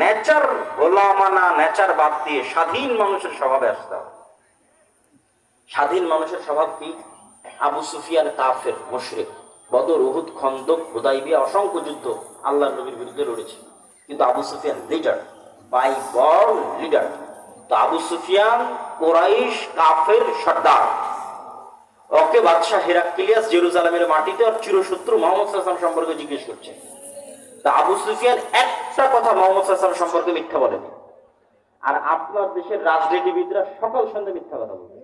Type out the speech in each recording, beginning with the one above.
Nature গোলামানা, nature বাদ দিয়ে স্বাধীন মানুষের স্বভাবে আসতে হবে। স্বাধীন মানুষের স্বভাব কি? আবু সুফিয়ান কাফের, মুশরিক। বদর, উহুদ, খন্দক, হুদাইবিয়া, অসংখ্য যুদ্ধ আল্লাহ নবীর বিরুদ্ধে লড়েছে। কিন্তু আবু সুফিয়ান লিডার বাই বল লিডার তো আবু সুফিয়ান কোরাইশ কাফের সর্দার। ওকে বাদশাহ হেরাক্লিয়াস জেরুজালেমের মাটিতে আর চিরশত্রু মোহাম্মদ সম্পর্কে জিজ্ঞেস করছে। তা আবু সুফিয়ান একটা কথা মোহাম্মদ সাল্লাম সম্পর্কে মিথ্যা বলেনি। আর আপনার দেশের রাজনীতিবিদরা সকাল সন্ধ্যা মিথ্যা কথা বলে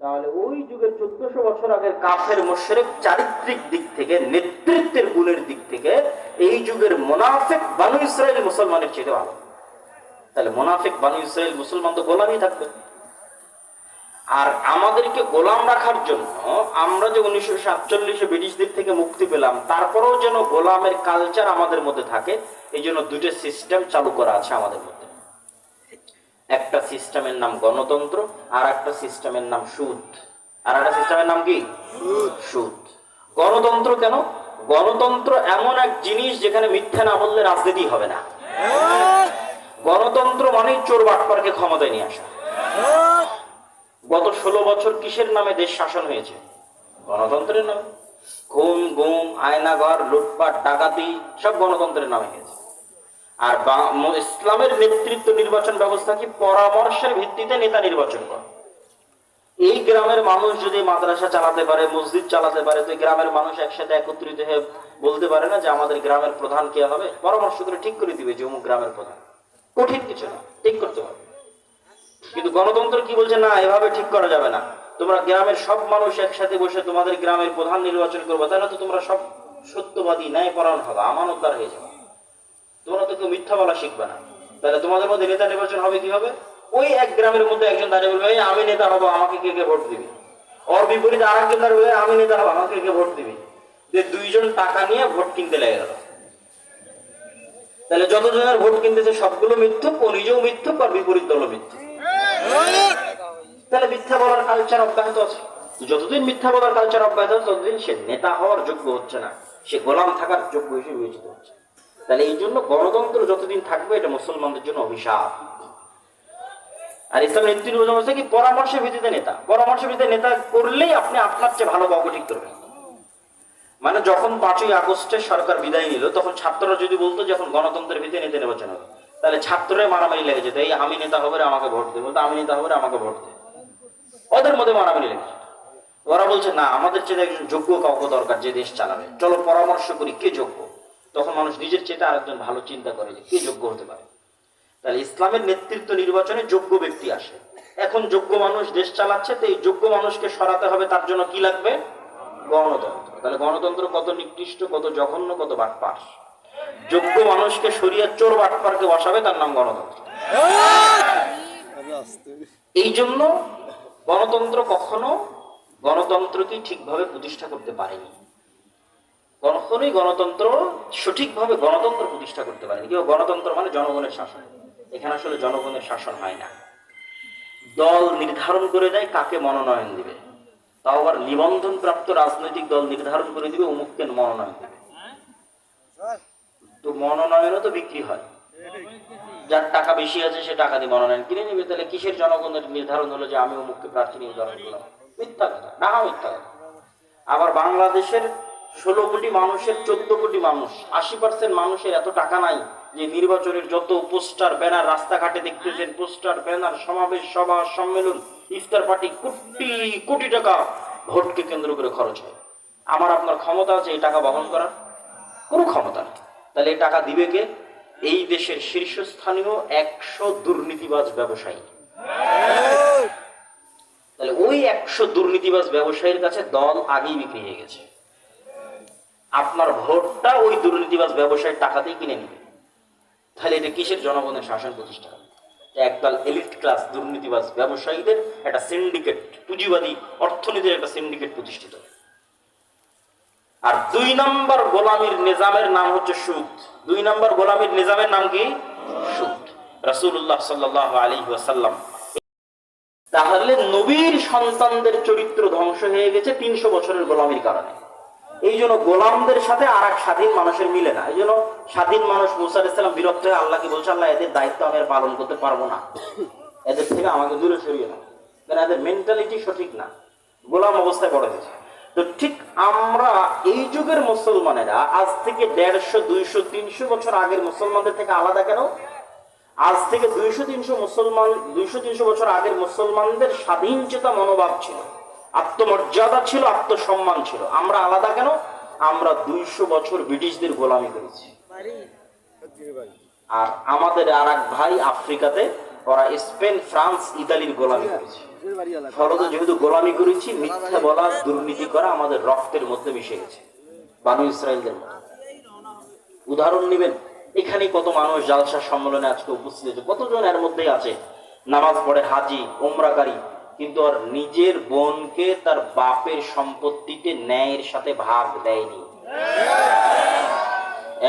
তাহলে ওই যুগের চোদ্দশো বছর আগের কাফের মোশরেক চারিত্রিক দিক থেকে, নেতৃত্বের গুণের দিক থেকে এই যুগের মোনাফেক বানু ইসরায়েল মুসলমানের চেয়ে ভালো। তাহলে মোনাফেক বানু ইসরায়েল মুসলমান তো গোলামই থাকবে। আর আমাদেরকে গোলাম রাখার জন্য আমরা যে উনিশশো সাতচল্লিশে ব্রিটিশদের থেকে মুক্তি পেলাম তারপরেও যেন গোলামের কালচার আমাদের মধ্যে থাকে এই জন্য দুটো সিস্টেম চালু করা আছে আমাদের মধ্যে। একটা সিস্টেমের নাম গণতন্ত্র আর একটা সিস্টেমের নাম সুদ। আর একটা সিস্টেমের নাম কি? সুদ। গণতন্ত্র কেন? গণতন্ত্র এমন এক জিনিস যেখানে মিথ্যা না বললে রাজনীতি হবে না। গণতন্ত্র মানেই চোর বাটপারকে ক্ষমতায় নিয়ে আসা। গত ষোলো বছর কিসের নামে দেশ শাসন হয়েছে? গণতন্ত্রের নামে। খুন, গুম, আয়নাঘর, লুটপাট, ডাকাতি, সব গণতন্ত্রের নামে হয়েছে। আর ইসলামের নেতৃত্ব নির্বাচন ব্যবস্থা কি পরামর্শের ভিত্তিতে নেতা নির্বাচন করে? এই গ্রামের মানুষ যদি মাদ্রাসা চালাতে পারে, মসজিদ চালাতে পারে, তো গ্রামের মানুষ একসাথে একত্রিত হয়ে বলতে পারে না যে আমাদের গ্রামের প্রধান কে হবে? পরামর্শ করে ঠিক করে দিবে যে অমুক গ্রামের প্রধান। কঠিন কিছু না, ঠিক করতে হবে। কিন্তু গণতন্ত্র কি বলছে? না, এভাবে ঠিক করা যাবে না। তোমরা গ্রামের সব মানুষ একসাথে বসে তোমাদের গ্রামের প্রধান নির্বাচন করবে। তাহলে তো তোমরা সব সত্যবাদী ন্যায় পরায়ণ হবে, আমানতদার হয়ে যাবে। তোমরা তো কেউ মিথ্যা বলা শিখবে না। তাহলে তোমাদের মধ্যে নেতা নির্বাচন হবে কি হবে ওই এক গ্রামের মধ্যে একজন দাঁড়িয়ে বলবে, "এই আমি নেতা হব, আমাকে কে কে ভোট দিবি? ওর বিপরীতে আর একজন দাঁড়িয়ে আমি নেতা হব, আমাকে কে ভোট দিবি? যে দুইজন টাকা নিয়ে ভোট কিনতে লেগে গেল। তাহলে যতজনের ভোট কিনতেছে, সবগুলো মিথ্যুক, ও নিজেও মিথ্যুক, আর বিপরীত দলও মিথ্যুক। তাহলে মিথ্যা বলার কালচার অব্যাহত আছে। যতদিন মিথ্যা বলার কালচার অব্যাহত আছে, ততদিন সে নেতা হওয়ার যোগ্য হচ্ছে না। সে গোলাম থাকার যোগ্য হিসেবে বিবেচিত হচ্ছে। তাহলে এই জন্য গণতন্ত্র যতদিন থাকবে, এটা মুসলমানদের জন্য অভিশাপ। আর ইসলাম নীতি নির্বাচন হচ্ছে কি পরামর্শের ভিত্তিতে নেতা? পরামর্শের ভিত্তিতে নেতা করলেই আপনি আপনার চেয়ে ভালো কাউকে ঠিক করবেন। মানে যখন পাঁচই আগস্টে সরকার বিদায় নিল, তখন ছাত্ররা যদি বলতো যখন গণতন্ত্রের ভিত্তিতে নেতা নির্বাচন হবে। তাহলে ছাত্ররা মারামারি লেগে যেত এই আমি নেতা হবে আমাকে ভোট দেবে আমি নেতা হবে আমাকে ভোট দেবে ওদের মধ্যে মারামারি লেগে ওরা বলছে, না, আমাদের চেয়ে একজন যোগ্য কাউকে দরকার, যে দেশ চালাবে। চলো পরামর্শ করি, কে যোগ্য? তখন মানুষ নিজের চেয়ে আরেকজন ভালো চিন্তা করে যে, কে যোগ্য হতে পারে? তাহলে ইসলামের নেতৃত্ব নির্বাচনে যোগ্য ব্যক্তি আসে। এখন যোগ্য মানুষ দেশ চালাচ্ছে, তো এই যোগ্য মানুষকে সরাতে হবে, তার জন্য কি লাগবে? গণতন্ত্র। তাহলে গণতন্ত্র কত নিকৃষ্ট, কত জঘন্য, কত বাটপার যোগ্য মানুষকে সরিয়ে চোর বাটপারকে বসাবে, তার নাম গণতন্ত্র। এই জন্য গণতন্ত্র কখনো গণতন্ত্রকে ঠিকভাবে প্রতিষ্ঠা করতে পারেনি। কখনোই গণতন্ত্র সঠিকভাবে গণতন্ত্র প্রতিষ্ঠা করতে পারেনি। কেউ গণতন্ত্র মানে জনগণের শাসন। এখানে আসলে জনগণের শাসন হয় না। দল নির্ধারণ করে দেয় কাকে মনোনয়ন দিবে। তাও আবার নিবন্ধন প্রাপ্ত রাজনৈতিক দল নির্ধারণ করে দিবে, অমুককে মনোনয়ন দিবে। তো মনোনয়নও তো বিক্রি হয়। যার টাকা বেশি আছে, সে টাকা দিয়ে মনোনয়ন কিনে নেবে। তাহলে কিসের জনগণের নির্ধারণ হলো যে আমি অমুককে প্রার্থী নির্ধারণ করলাম? মিথ্যা কথা, না মিথ্যা কথা। আবার বাংলাদেশের ষোলো কোটি মানুষের চোদ্দ কোটি মানুষ, আশি পার্সেন্ট মানুষের এত টাকা নাই যে নির্বাচনের যত পোস্টার, ব্যানার, রাস্তাঘাটে দেখতেছেন, পোস্টার, ব্যানার, সমাবেশ, সভা, সম্মেলন, ইফতার পার্টি, কোটি কোটি টাকা ভোটকে কেন্দ্র করে খরচ হয়। আমার আপনার ক্ষমতা আছে এই টাকা বহন করার? কোনো ক্ষমতা নেই। তাহলে টাকা দিবে কে? এই দেশের শীর্ষস্থানীয় একশো দুর্নীতিবাজ ব্যবসায়ী। তাহলে ওই একশো দুর্নীতিবাজ ব্যবসায়ীর কাছে দল আগেই বিক্রি হয়ে গেছে। আপনার ভোটটা ওই দুর্নীতিবাজ ব্যবসায়ীর টাকাতেই কিনে নিবে। তাহলে এটা কিসের জনগণের শাসন প্রতিষ্ঠা? একদল এলিট ক্লাস দুর্নীতিবাজ ব্যবসায়ীদের একটা সিন্ডিকেট, পুঁজিবাদী অর্থনীতির একটা সিন্ডিকেট প্রতিষ্ঠিত। আর দুই নম্বর গোলামীর নিজামের নাম হচ্ছে সুদ। দুই নম্বর গোলামীর নিজামের নাম কি? সুদ। রাসূলুল্লাহ সাল্লাল্লাহু আলাইহি ওয়াসাল্লাম। তাহলে নবীর সন্তানদের চরিত্র ধ্বংস হয়ে গেছে তিনশো বছরের গোলামীর কারণে। এই জন্য গোলামদের সাথে আর এক স্বাধীন মানুষের মিলে না। এই জন্য স্বাধীন মানুষ মুসা ইসলাম বিরক্ত হয়ে আল্লাহকে বলছে, আল্লাহ, এদের দায়িত্ব আমি পালন করতে পারব না। এদের থেকে আমাকে দূরে সরিয়ে না কারণ এদের মেন্টালিটি সঠিক না। গোলাম অবস্থায় বড় হয়েছে। তো ঠিক আমরা এই যুগের মুসলমানেরা আজ থেকে দেড়শো, দুইশো, তিনশো বছর আগের মুসলমানদের থেকে আলাদা কেন? আজ থেকে দুইশো, তিনশো মুসলমান, দুইশো, তিনশো বছর আগের মুসলমানদের স্বাধীন চেতা মনোভাব ছিল, আত্মমর্যাদা ছিল, আত্মসম্মান ছিল। আমরা আলাদা কেন? আমরা দুইশো বছর ব্রিটিশদের গোলামি করেছি। আর আমাদের আর এক ভাই আফ্রিকাতে, ওরা স্পেন, ফ্রান্স, ইতালির গোলামি করেছে। ফলত যেহেতু গোলামি করেছি, মিথ্যা বলা দুর্নীতি করা আমাদের রক্তের মধ্যে মিশে গেছে, বানু ইসরায়েলদের উদাহরণ নেবেন, এখানে কত মানুষ জালসা সম্মেলনে আজকে উপস্থিত হয়েছে, কতজন এর আছে? নামাজ পড়ে হাজি ওমরাকারী কিন্তু আর নিজের বোনকে তার বাপের সম্পত্তিতে ন্যায়ের সাথে ভাগ দেয়নি।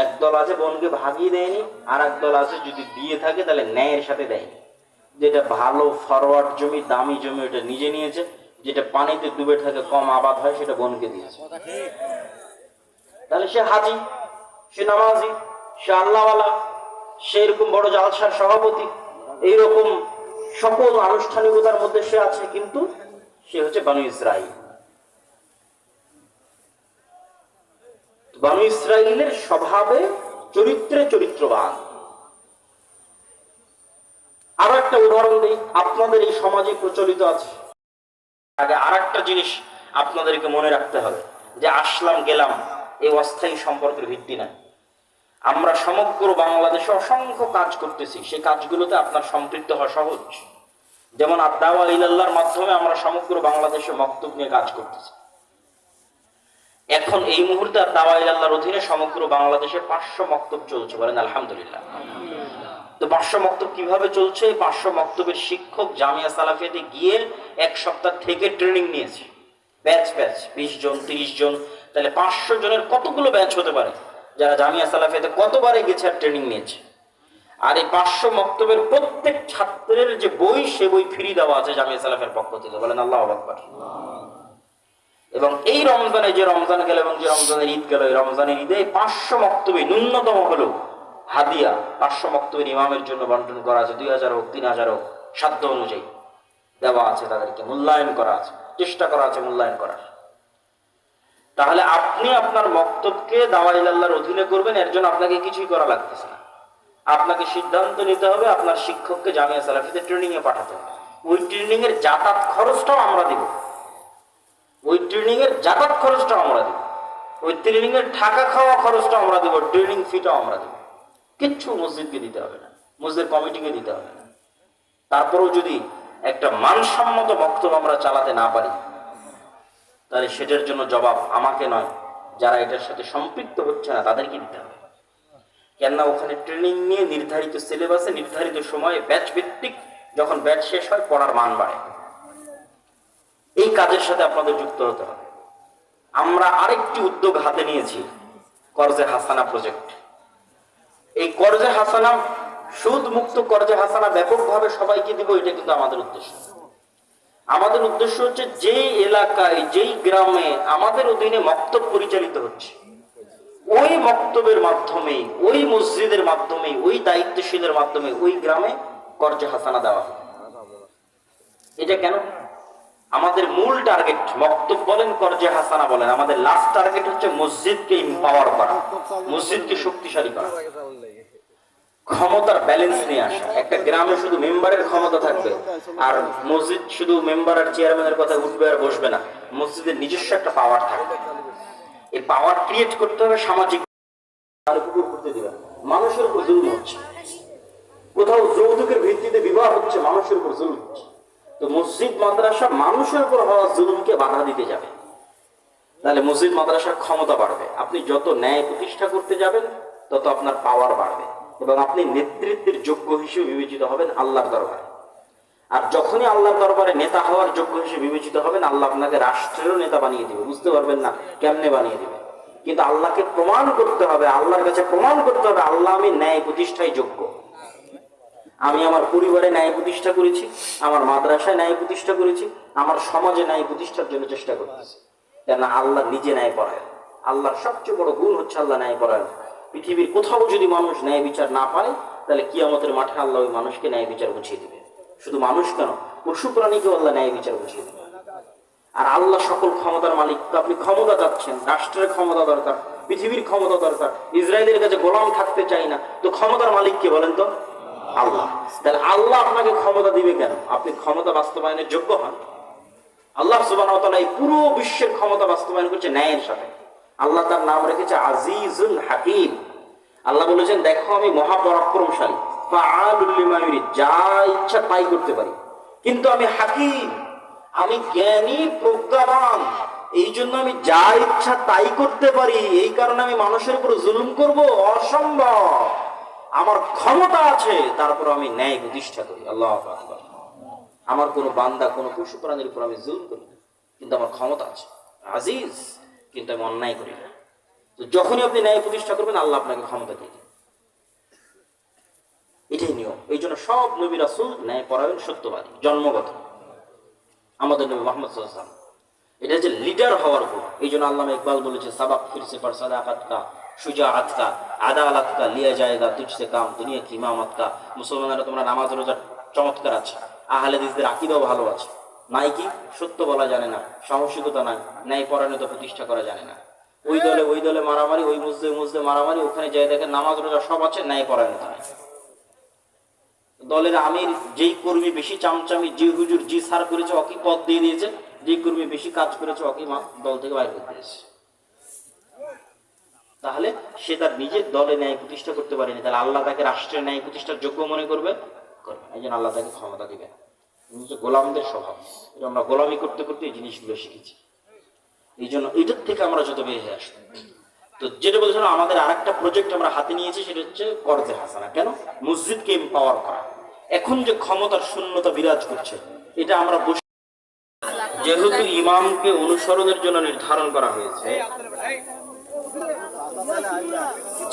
একদল আছে বোনকে ভাগিয়ে দেয়নি আর দল আছে যদি দিয়ে থাকে তাহলে ন্যায়ের সাথে দেয়নি। যেটা ভালো ফরওয়ার্ড জমি, দামি জমি ওটা নিজে নিয়েছে, যেটা পানিতে ডুবে থাকে কম আবাদ হয় সেটা বোনকে দিয়েছে। তাহলে সে হাজি, সে নামাজি, সে আল্লাহওয়ালা, সে এরকম বড় জালসার সভাপতি, এইরকম সকল আনুষ্ঠানিকতার মধ্যে সে আছে, কিন্তু সে হচ্ছে বানু ইসরাইল। বানু ইসরায়েলের স্বভাবে চরিত্রে চরিত্রবান। আরও একটা উদাহরণ দিই, আপনাদের এই সমাজে প্রচলিত আছে। আগে আর একটা জিনিস আপনাদেরকে মনে রাখতে হবে, যে আসলাম, গেলাম, এই অস্থায়ী সম্পর্কের ভিত্তি নাই। আমরা সমগ্র বাংলাদেশে অসংখ্য কাজ করতেছি, সেই কাজগুলোতে আপনার সম্পৃক্ত হওয়া সহজ। যেমন আদাওয়া ইলাল্লাহর মাধ্যমে আমরা সমগ্র বাংলাদেশে মক্তব নিয়ে কাজ করতেছি। এখন এই মুহূর্তে দাওয়া ইলাল্লাহর অধীনে সমগ্র বাংলাদেশে পাঁচশো মক্তব চলছে বলেন, আলহামদুলিল্লাহ। তো পাঁচশো মক্তব কীভাবে চলছে? পাঁচশো মক্তবের শিক্ষক জামিয়া সালাফিয়াতে গিয়ে এক সপ্তাহ থেকে ট্রেনিং নিয়েছে। ব্যাচ ব্যাচ বিশ জন, তিরিশ জন। তাহলে পাঁচশো জনের কতগুলো ব্যাচ হতে পারে? যারা জামিয়া সালাফিয়াতে কতবারে গেছে আর ট্রেনিং নিয়েছে? আর এই পাঁচশো মক্তবের প্রত্যেক ছাত্রের যে বই, সে বই ফ্রি দেওয়া আছে জামিয়া সালাফের পক্ষ থেকে। বলেন আল্লাহ আকবর। এবং এই রমজানে যে রমজান গেল এবং যে রমজানের ঈদ গেল, এই রমজানের ঈদে পাঁচশো মক্তবে ন্যূনতম হলো হাদিয়া পাঁচশো মক্তবের ইমামের জন্য বন্টন করা আছে, দুই হাজার হোক, তিন হাজার হোক, সাধ্য অনুযায়ী দেওয়া আছে তাদেরকে, মূল্যায়ন করা আছে, চেষ্টা করা আছে মূল্যায়ন করার। তাহলে আপনি আপনার মক্তবকে দাওয়াইল্লাহর অধীনে করবেন, এর জন্য আপনাকে কিছুই করা লাগতেছে না। আপনাকে সিদ্ধান্ত নিতে হবে, আপনার শিক্ষককে জামিয়া সালাফিতে ট্রেনিং এ পাঠাতে হবে। ওই ট্রেনিং এর যাতায়াত খরচটাও আমরা দিব। ওই ট্রেনিং এর যাতায়াত খরচটাও আমরা দিব। ওই ট্রেনিং এর থাকা খাওয়া খরচটা আমরা দেবো ট্রেনিং ফিটাও আমরা দেবো। কিচ্ছু মসজিদকে দিতে হবে না। মসজিদ কমিটিকে দিতে হবে না। তারপরেও যদি একটা মানসম্মত বক্তব্য আমরা চালাতে না পারি, তাহলে সেটার জন্য জবাব আমাকে নয়। যারা এটার সাথে সম্পৃক্ত হচ্ছে না, তাদেরকে দিতে হবে। কেননা ওখানে ট্রেনিং নিয়ে নির্ধারিত সিলেবাসে নির্ধারিত সময়ে ব্যাচ ভিত্তিক যখন ব্যাচ শেষ হয়, পড়ার মান বাড়ে। এই কাজের সাথে আপনাদের যুক্ত হতে হবে। আমরা আরেকটি উদ্যোগ হাতে নিয়েছি, কর্জে হাসানা প্রজেক্ট এই কর্জে হাসানা, সুদ মুক্ত কর্জে হাসানা ব্যাপকভাবে সবাইকে দিব এটা কিন্তু আমাদের উদ্দেশ্য। আমাদের উদ্দেশ্য হচ্ছে যেই এলাকায়, যেই গ্রামে আমাদের অধীনে মক্তব পরিচালিত হচ্ছে, ওই মক্তবের মাধ্যমে, ওই মসজিদের মাধ্যমে, ওই দায়িত্বশীলের মাধ্যমে ওই গ্রামে কর্জে হাসানা দেওয়া এটা কেন? আমাদের মূল টার্গেট মক্তব বলেন, কর্জে হাসানা বলেন, আমাদের লাস্ট টার্গেট হচ্ছে মসজিদকে ইম্পাওয়ার করা, মসজিদকে শক্তিশালী করা। ক্ষমতার ব্যালেন্স নিয়ে আসা। একটা গ্রামে শুধু মেম্বারের ক্ষমতা থাকবে, আর মসজিদ শুধু মেম্বার আর চেয়ারম্যানের কথা উঠবে আর বসবে না, মসজিদের নিজস্ব একটা পাওয়ার থাকবে। এই পাওয়ার ক্রিয়েট করতে হবে সামাজিক। মানুষের উপর জুলুম হচ্ছে। কোথাও যৌতুকের ভিত্তিতে বিবাহ হচ্ছে, মানুষের উপর জুলুম হচ্ছে। তো মসজিদ, মাদ্রাসা মানুষের উপর হওয়া জুলুমকে বাধা দিতে যাবে। তাহলে মসজিদ, মাদ্রাসার ক্ষমতা বাড়বে। আপনি যত ন্যায় প্রতিষ্ঠা করতে যাবেন, তত আপনার পাওয়ার বাড়বে এবং আপনি নেতৃত্বের যোগ্য হিসেবে বিবেচিত হবেন আল্লাহর দরবারে। আর যখনই আল্লাহর দরবারে নেতা হওয়ার যোগ্য হিসেবে বিবেচিত হবেন, আল্লাহ আপনাকে রাষ্ট্রেরও নেতা বানিয়ে দিবে। বুঝতে পারবেন না কেমনে বানিয়ে দিবে। কিন্তু আল্লাহকে প্রমাণ করতে হবে, আল্লাহর কাছে প্রমাণ করতে হবে, আল্লাহ আমি ন্যায় প্রতিষ্ঠায় যোগ্য। আমি আমার পরিবারে ন্যায় প্রতিষ্ঠা করেছি, আমার মাদ্রাসায় ন্যায় প্রতিষ্ঠা করেছি, আমার সমাজে ন্যায় প্রতিষ্ঠার জন্য চেষ্টা করতেছি। কেন আল্লাহ নিজে ন্যায় পড়ায় আল্লাহর সবচেয়ে বড় গুণ হচ্ছে আল্লাহ ন্যায় পরায়ণ পৃথিবীর কোথাও যদি মানুষ ন্যায় বিচার না পায়, তাহলে কিয়ামতের মাঠে আল্লাহ ওই মানুষকে ন্যায় বিচার বুঝিয়ে দেবে। শুধু মানুষ কেন? পশু প্রাণীকেও আল্লাহ ন্যায় বিচার বুঝিয়ে দেবে। আর আল্লাহ সকল ক্ষমতার মালিক। তো আপনি ক্ষমতা চাচ্ছেন, রাষ্ট্রের ক্ষমতা দরকার, পৃথিবীর ক্ষমতা দরকার, ইসরায়েলের কাছে গোলাম থাকতে চাই না। তো ক্ষমতার মালিক কে বলেন তো। আল্লাহ। তাহলে আল্লাহ আপনাকে ক্ষমতা দিবে কেন? আপনি ক্ষমতা বাস্তবায়নের যোগ্য হন। আল্লাহ সুবাহ এই পুরো বিশ্বের ক্ষমতা বাস্তবায়ন করছে ন্যায়ের সাথে। আল্লাহ তার নাম রেখেছে আজিজুল হাকিম। আল্লাহ বলেছেন, দেখো আমি মহাপরাক্রমশালী। যা ইচ্ছা তাই করতে পারি। কিন্তু আমি হাকিম। আমি জ্ঞানী, প্রজ্ঞাবান। এই জন্য আমি যা ইচ্ছা তাই করতে পারি। এই কারণে আমি মানুষের উপর জুলুম করব। অসম্ভব। আমার ক্ষমতা আছে তারপর আমি ন্যায় প্রতিষ্ঠা করি। আল্লাহ আমার কোনো বান্দা, কোনো পশু প্রাণীর উপর আমি জুলুম করি কিন্তু আমার ক্ষমতা আছে। আজিজ, কিন্তু আমি অন্যায় করি না। তো যখনই আপনি ন্যায় প্রতিষ্ঠা করবেন, আল্লাহ আপনাকে ক্ষমতা দিয়ে। এটাই নিয়ম। এই জন্য সব নবী রাসুল ন্যায় পরায়ণ, সত্যবাদী, জন্মগত। আমাদের নবী মোহাম্মদ সাল্লাম এটা হচ্ছে লিডার হওয়ার গুণ। এই জন্য আল্লাহ ইকবাল বলেছে, সাবাক ফিরসে পর সাদাকাত কা। সুজাআত কা আদালত কা লিয়া জায়গা তুঝসে কাম, দুনিয়া কি ইমামত কা মুসলমানেরা তোমরা নামাজ, রোজা চমৎকার আছে। আহলে দিসদের আকিদাও ভালো আছে। নাই কি? সত্য বলা জানে না, সাহসিকতা নাই, ন্যায় পরায়ণতা প্রতিষ্ঠা করা জানে না। ওই দলে ওই দলে মারামারি, ওই মুসদে মুসদে মারামারি, ওখানে যাই দেখেন নামাজ, রোজা সব আছে, ন্যায় পরায়ণতা নাই। দলের আমির, যেই কর্মী বেশি চামচামি, যে হুজুর জি সার করেছে অকি পদ দিয়ে দিয়েছে। যে কর্মী বেশি কাজ করেছে অকি দল থেকে বাইর করে দিয়েছে। তাহলে সে তার নিজের দলে ন্যায় প্রতিষ্ঠা করতে পারেনি। তাহলে আল্লাহ তাকে রাষ্ট্রের ন্যায় প্রতিষ্ঠার যোগ্য মনে করবে? করবে। এই জন্য আল্লাহ তাকে ক্ষমতা দিবে। গোলামদের স্বভাব। আমরা গোলামি করতে করতে এই জিনিসগুলো শিখেছি। এই জন্য এটার থেকে আমরা যত বের হয়ে আসব। তো যেটা বলছিলাম, আমাদের আরেকটা প্রজেক্ট আমরা হাতে নিয়েছি, সেটা হচ্ছে কর্জে হাসানা। কেন? মসজিদকে এম্পাওয়ার করা। এখন যে ক্ষমতার শূন্যতা বিরাজ করছে, এটা আমরা বসে যেহেতু ইমামকে অনুসরণের জন্য নির্ধারণ করা হয়েছে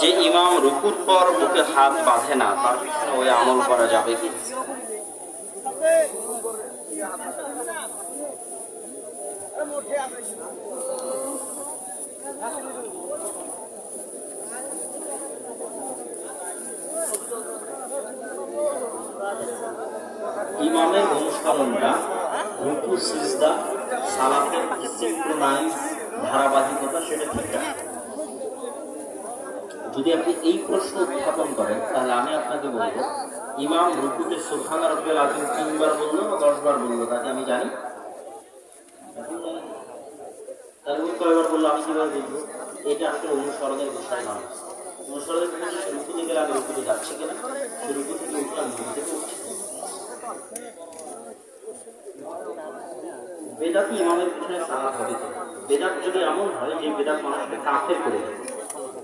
যে ইমাম রুকুর পর মুখে হাত বাঁধে না, তার পিছনে ওই আমল করা যাবে কি? ইমামের অনুসরণটা রুকু সিজদা, সালাতের ধারাবাহিকতা, সেটা ঠিক আছে যদি আপনি এই প্রশ্ন উত্থাপন করেন, তাহলে আমি আপনাকে বলব, ইমাম রুকুতে সুবহান রব্বিল আযীম তিনবার বলল বা দশবার বলল, তাকে আমি জানি। উনি কয়বার বলল, আমি কীভাবে বুঝব এটা আসলে অনুসরণের বিষয় নয়। অনুসরণের বিষয় রুকুতে কিনা, সে রুকু থেকে বেদাতি ইমামের পিছনে সালাত হবে বেদাত যদি এমন হয় যে বেদাত মানুষকে কাফের করে দেয়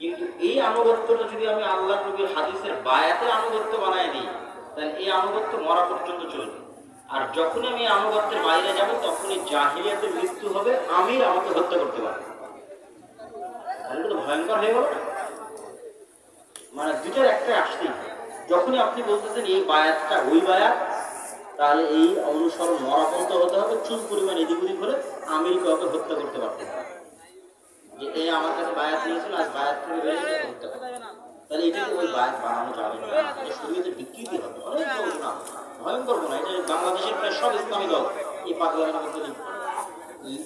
কিন্তু এই আনুগত্যটা যদি আমি আল্লাহ নবীর হাদিসের বায়াতে আনুগত্য বানায় দিই, তাহলে এই আনুগত্য মরা পর্যন্ত চলবে। আর যখনই আমি আনুগত্যের বাইরে যাব, তখনই জাহিলিয়াতের মৃত্যু হবে, আমি আমাকে হত্যা করতে পারব। তাহলে ভয়ঙ্কর হয়ে গেল মানে দুটার একটা আসতেই যখনই আপনি বলতেছেন এই বায়াতটা ওই বায়াত, তাহলে এই অনুসরণ মরাপন্ত হতে হবে, চুল পরিমাণ এদিক ওদিক হলে আমেরিকাকে হত্যা করতে পারতে হবে। যে এই আমার কাছে বায়াত নিয়েছিল আজ বায়াত থেকে বেরিয়ে করতে। তাহলে এটাকে ওই বায়াত বানানো যাবে না। এটা বিকৃতি হবে। অনেক বড় গুণা ভয়ঙ্কর গুণা এটা বাংলাদেশের প্রায় সব ইসলামী দল এই পাগলামের মধ্যে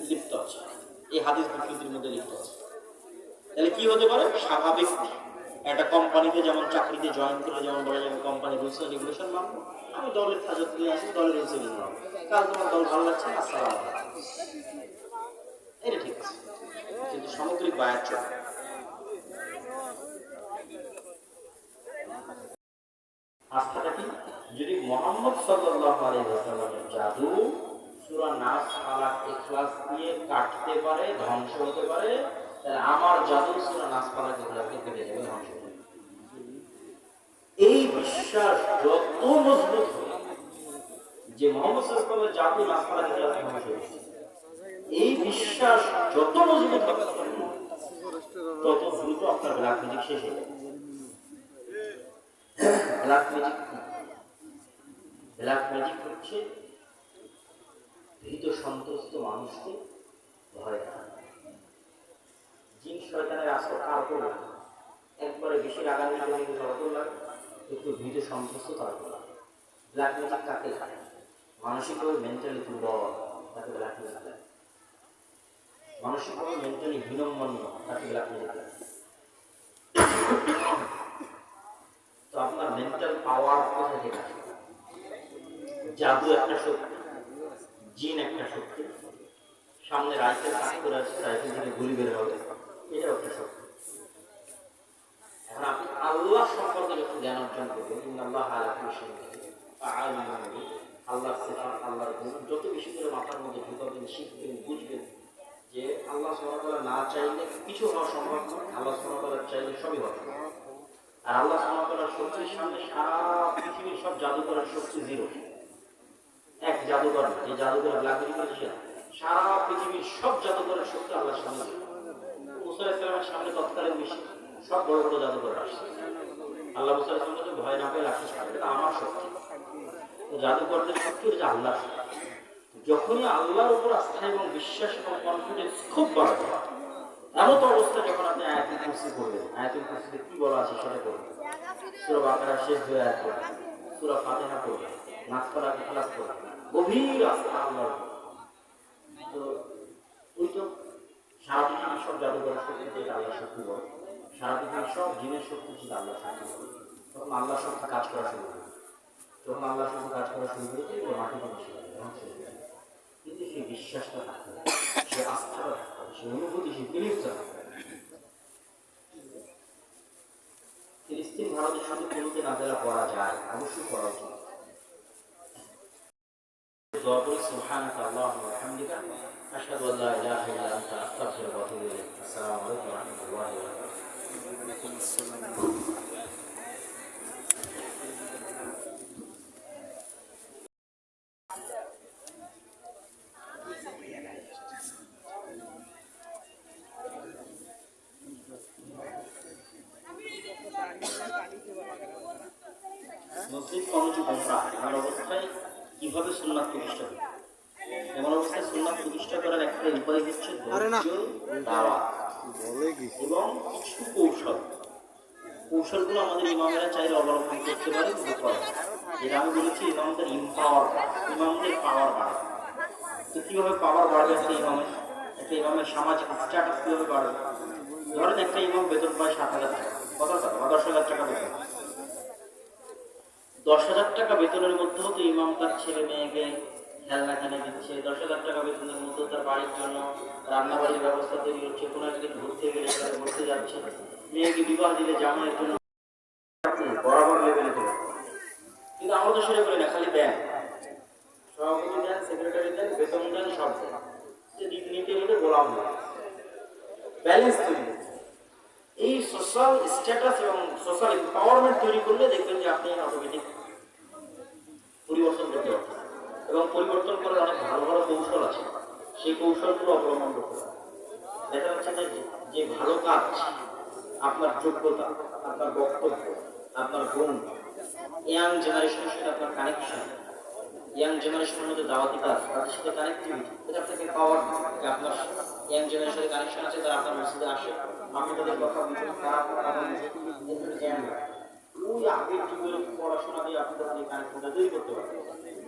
লিপ্ত- আছে। এই হাদিস বিকৃতির মধ্যে লিপ্ত আছে। তাহলে কি হতে পারে? স্বাভাবিক একটা কোম্পানিতে যেমন চাকরিতে জয়েন করে যেমন বলা যাবে কোম্পানি রুলস এন্ড রেগুলেশন মানবো। আমি দলের হাজত নিয়ে আসি, দলের রুলস এন্ড কাল তোমার দল ভালো লাগছে না? আসসালাম এটা ঠিক আছে। কিন্তু সামগ্রিক বায়াত চলে। আস্থাটা কি? যদি মোহাম্মদ আলাইহি জাদু সূরা ইখলাস দিয়ে কাটতে পারে, ধ্বংস হতে পারে, তাহলে আমার জাদু সুরা কেটে যাবে মানুষের এই বিশ্বাস যত মজবুত যে মোহাম্মদ জাদু নাচপালা ধ্বংস হয়েছে এই বিশ্বাস যত মজবুত হবে, তত দ্রুত আপনার ব্ল্যাক ম্যাজিক শেষ ব্ল্যাক ব্ল্যাক হচ্ছে ভীত সন্ত্রস্ত মানুষকে ভয় জিন শয়তানের কার একবারে বেশি রাগান্বিত হয়ে গেলে অপর লাগে? একটু ভীত সন্ত্রস্ত তার করা ব্ল্যাক ম্যাজিক কাকে খায়? মানসিকভাবে মেন্টালি দুর্বল, তাকে ব্ল্যাক ম্যাজিক লাগে মানসিকভাবে মেন্টালি হীনম্মন্য তাকে তো আপনার মেন্টাল পাওয়ার কোথা থেকে আসে? জাদু একটা শক্তি, জিন একটা শক্তি, সামনে রাইফেল কাজ করে আছে রাইফেল থেকে গুলি বের হবে, এটাও একটা শক্তি। এখন আপনি আল্লাহ সম্পর্কে যখন জ্ঞান অর্জন করবেন আল্লাহ আলা কুল্লি শাইইন কাদির। আলিমুন আল্লাহর সিফাত, আল্লাহর যত বেশি করে মাথার মধ্যে ঢুকাবেন, শিখবেন, বুঝবেন যে আল্লাহ সুবহানাহু না চাইলে কিছু হওয়া সম্ভব নয় আল্লাহ সুবহানাহু চাইলে সবই হবে আর আল্লাহ সুবহানাহু শক্তির সামনে সারা পৃথিবীর সব জাদুকরের শক্তি জিরো। এক জাদুকর না, যে জাদুকর ব্ল্যাকবেরি করেছে সারা পৃথিবীর সব জাদুকরের শক্তি আল্লাহর সামনে। মুসা সামনে তৎকালীন বেশি সব বড় বড় জাদুকর আসছে। আল্লাহ মুসা ভয় না পেয়ে রাখতে আমার শক্তি। জাদুকরদের শক্তি হচ্ছে আল্লাহ। যখনই আল্লাহর উপর আস্থা এবং বিশ্বাস এবং কনফিডেন্স খুব বাড়বে এমন অবস্থা যখন আপনি আয়াতুল কুরসি করবেন আয়াতুল কুরসিতে কি বলা আছে সেটা করবেন বাকারা শেষ দুই আয়াত করবেন করবেন নাচপালা ক্লাস করবেন গভীর আস্থা আল্লাহর তো ওই তো সারা পৃথিবীর সব জাদুঘরের শক্তি যেটা আল্লাহ শক্তি বলে। সারা পৃথিবীর সব জিনের শক্তি আল্লাহ শক্তি তখন আল্লাহ শক্তি কাজ করা শুরু করে। যখন আল্লাহ শক্তি কাজ করা শুরু করেছে ওই মাটিতে বসে যাবে, ধ্বংস হয়ে যাবে। কিন্তু সেই বিশ্বাসটা থাকতে হবে সে আস্থাটা থাকতে হবে সে অনুভূতি সে ফিলিংসটা থাকতে হবে ফিলিস্তিন ভারতের সাথে তুলতে না দেওয়া করা যায় অবশ্যই করা উচিত দোয়া করি সুবহানাকা আল্লাহুম্মা ওয়া বিহামদিকা আশহাদু আল্লা ইলাহা ইল্লা আনতা আস্তাগফিরুকা ওয়া আতুবু ইলাইক আসসালামু আলাইকুম ওয়া রাহমাতুল্লাহি ওয়া বারাকাতুহু মুসলিম কমিটি গোমরা এমন অবস্থায় কীভাবে সুন্নাত প্রতিষ্ঠা করবে এমন অবস্থায় সুন্নাত প্রতিষ্ঠা করার একটা উপায় হচ্ছে ধৈর্য, দাওয়াত এবং কিছু কৌশল। কৌশলগুলো আমাদের ইমামেরা চাইলে অবলম্বন করতে পারে, কিন্তু আমি বলেছি, ইমামদের ইম্পাওয়ার ইমামদের পাওয়ার বাড়ে তো কীভাবে পাওয়ার বাড়বে একটা ইমামের? একটা ইমামের সামাজিক স্ট্যাটাস কীভাবে বাড়বে? ধরেন একটা ইমাম বেতন পায় সাত হাজার টাকা। কত টাকা? দশ হাজার টাকা বেতন। দশ হাজার টাকা বেতনের মধ্যেও তো ইমাম তার ছেলে, মেয়েকে খেলনা কিনে দিচ্ছে দশ হাজার টাকা বেতনের মধ্যেও তার বাড়ির জন্য রান্না বাড়ির ব্যবস্থা তৈরি হচ্ছে। কোনো একদিন ঘুরতে গেলে সেখানে ঘুরতে যাচ্ছে মেয়েকে বিবাহ দিলে জামাইয়ের জন্য বরাবর লেভেলে দেবে কিন্তু আমরা তো সেটা করি না, খালি দেন সভাপতি দেন সেক্রেটারি দেন, বেতন দেন, সব দেন। যে নিতে নিতে গোলাম ব্যালেন্স তৈরি এই সোশ্যাল স্ট্যাটাস এবং সোশ্যাল এম্পাওয়ারমেন্ট তৈরি করলে দেখবেন যে আপনি অটোমেটিক পরিবর্তন করতে পারবেন এবং পরিবর্তন করার অনেক ভালো ভালো কৌশল আছে। সেই কৌশলগুলো অবলম্বন করতে দেখা যাচ্ছে যে যে ভালো কাজ আপনার যোগ্যতা, আপনার বক্তব্য, আপনার গুণ ইয়াং জেনারেশনের সাথে আপনার কানেকশন ইয়াং জেনারেশনের মধ্যে দাওয়াতি কাজ, তাদের সাথে কানেক্টিভিটি এটা আপনাকে পাওয়ার আপনার ইয়াং জেনারেশনের কানেকশন আছে, তারা আপনার মসজিদে আসে। আপনি তাদের কথা বুঝুন তারা আপনার জ্ঞান। ওই আগের পড়াশোনা দিয়ে আপনি তাদের কানেকশনটা তৈরি করতে পারবেন।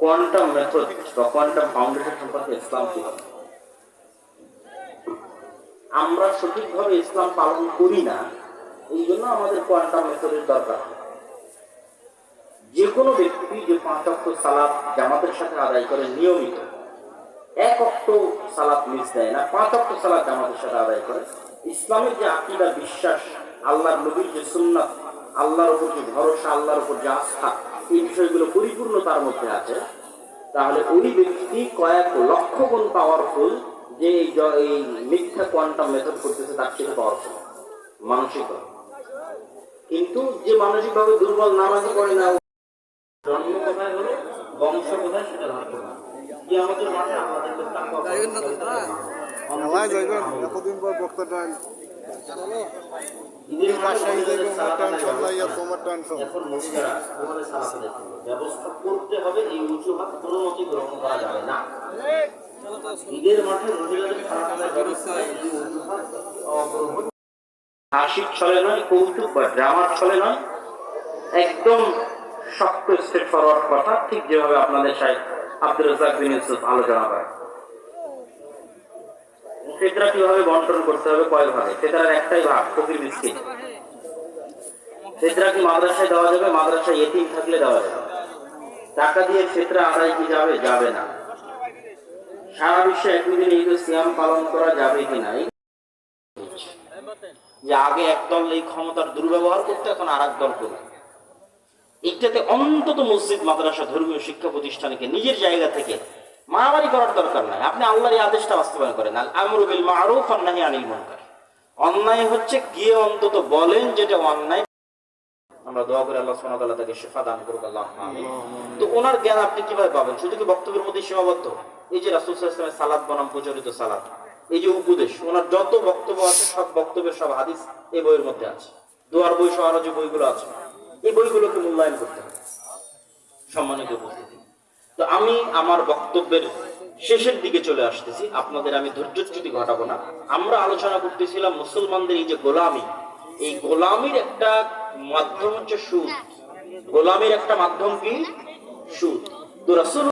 কোয়ান্টাম মেথড বা কোয়ান্টাম ফাউন্ডেশন সম্পর্কে ইসলাম কি বলে? আমরা সঠিকভাবে ইসলাম পালন করি না, এই জন্য আমাদের কোয়ান্টাম মেথডের দরকার যে কোনো ব্যক্তি যে পাঁচ অক্ট সালাদ জামাতের সাথে আদায় করে নিয়মিত, এক অক্ট সালাদ মিস দেয় না, পাঁচ অক্ট সালাদ জামাতের সাথে আদায় করে ইসলামের যে আকিদা, বিশ্বাস, আল্লাহর নবীর যে সুন্নাত, আল্লাহর উপর যে ভরসা, আল্লাহর উপর যে আস্থা এই বিষয়গুলো পরিপূর্ণ তার মধ্যে আছে, তাহলে ওই ব্যক্তি কয়েক লক্ষ গুণ পাওয়ারফুল যে এই মিথ্যা কোয়ান্টাম মেথড করতেছে, তার থেকে পাওয়ারফুল মানসিক। কিন্তু যে মানসিকভাবে দুর্বল, নামাজে পড়ে না, জন্ম কোথায় হলো, বংশ কোথায়, সেটা ধরতে হবে যে আমাদের মাঠে না? মেলায় এতদিন পর বক্তাটা ব্যবস্থা করতে হবে এই অজুহাত কোনো মতেই গ্রহণ করা যাবে না। ঈদের মাঠে মহিলাদের সালাত আদায় ব্যবস্থা এই অজুহাত অগ্রহণ হাসির ছলে নয় কৌতুক বা ড্রামার ছলে নয় একদম শক্ত স্ট্রেট ফরওয়ার্ড কথা ঠিক যেভাবে আপনাদের সাহেব আব্দুল রাজাক বিন ইউসুফ আলোচনা করে ফেতরা কীভাবে বন্টন করতে হবে কয় ভাগে ফেতরার একটাই ভাগ ফকির মিসকিন। ফেতরা কি মাদ্রাসায় দেওয়া যাবে? মাদ্রাসায় এতিম থাকলে দেওয়া যাবে। টাকা দিয়ে ফেতরা আদায় কি যাবে? যাবে না। সারা বিশ্বে একই দিন ঈদ সিয়াম পালন করা যাবে কিনা এই যে আগে একদল এই ক্ষমতার দুর্ব্যবহার করতে এখন আর দল করবে এইটাতে অন্তত মসজিদ মাদ্রাসা ধর্মীয় শিক্ষা প্রতিষ্ঠানকে নিজের জায়গা থেকে মারামারি করার দরকার নাই। আপনি আল্লাহর এই আদেশটা বাস্তবায়ন করেন। মারুফ আনিল মুনকার। অন্যায় হচ্ছে গিয়ে অন্তত বলেন যেটা অন্যায়। আমরা দোয়া আল্লাহ তাআলা তাকে শিফা দান করুক, আল্লাহ আমিন। তো ওনার জ্ঞান আপনি কীভাবে পাবেন? শুধু কি বক্তব্যের মধ্যে সীমাবদ্ধ? এই যে রাসূল সাল্লাল্লাহু সালাত বনাম, প্রচলিত সালাত। এই যে উপদেশ, ওনার যত বক্তব্য আছে, সব বক্তব্যের সব হাদিস এই বইয়ের মধ্যে আছে। দোয়ার বই সহ আরও যে বইগুলো আছে, এই বইগুলোকে মূল্যায়ন করতে হবে। সম্মানিত উপস্থিতি। তো আমি আমার বক্তব্যের শেষের দিকে চলে আসতেছি। আপনাদের আমি ধৈর্যচ্যুতি ঘটাবো না। আমরা আলোচনা করতেছিলাম মুসলমানদের এই যে গোলামি। এই গোলামির একটা মাধ্যম হচ্ছে সুদ। গোলামির একটা মাধ্যম কি? সুদ। তো রাসূল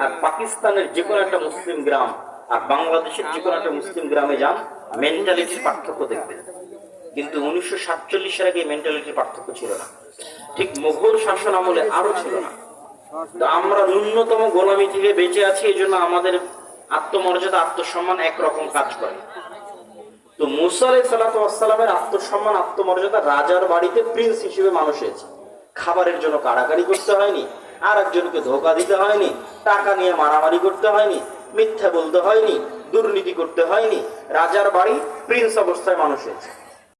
আর পাকিস্তানের যে কোনো একটা মুসলিম গ্রাম আর বাংলাদেশের যে কোনো একটা মুসলিম গ্রামে যান মেন্টালিটির পার্থক্য দেখবেন। কিন্তু উনিশশো সাতচল্লিশের আগে মেন্টালিটির পার্থক্য ছিল না? ঠিক মোগল শাসন আমলে আরও ছিল না। তো আমরা ন্যূনতম গোলামি থেকে বেঁচে আছি, এই জন্য আমাদের আত্মমর্যাদা, আত্মসম্মান একরকম কাজ করে। তো মুসা আলাই আত্মসম্মান, আত্মমর্যাদা রাজার বাড়িতে প্রিন্স হিসেবে মানুষ হয়েছে। খাবারের জন্য কাড়াকাড়ি করতে হয়নি আর একজনকে ধোকা দিতে হয়নি, টাকা নিয়ে মারামারি করতে হয়নি, মিথ্যা বলতে হয়নি, দুর্নীতি করতে হয়নি, রাজার বাড়ি প্রিন্স অবস্থায় মানুষ হয়েছে।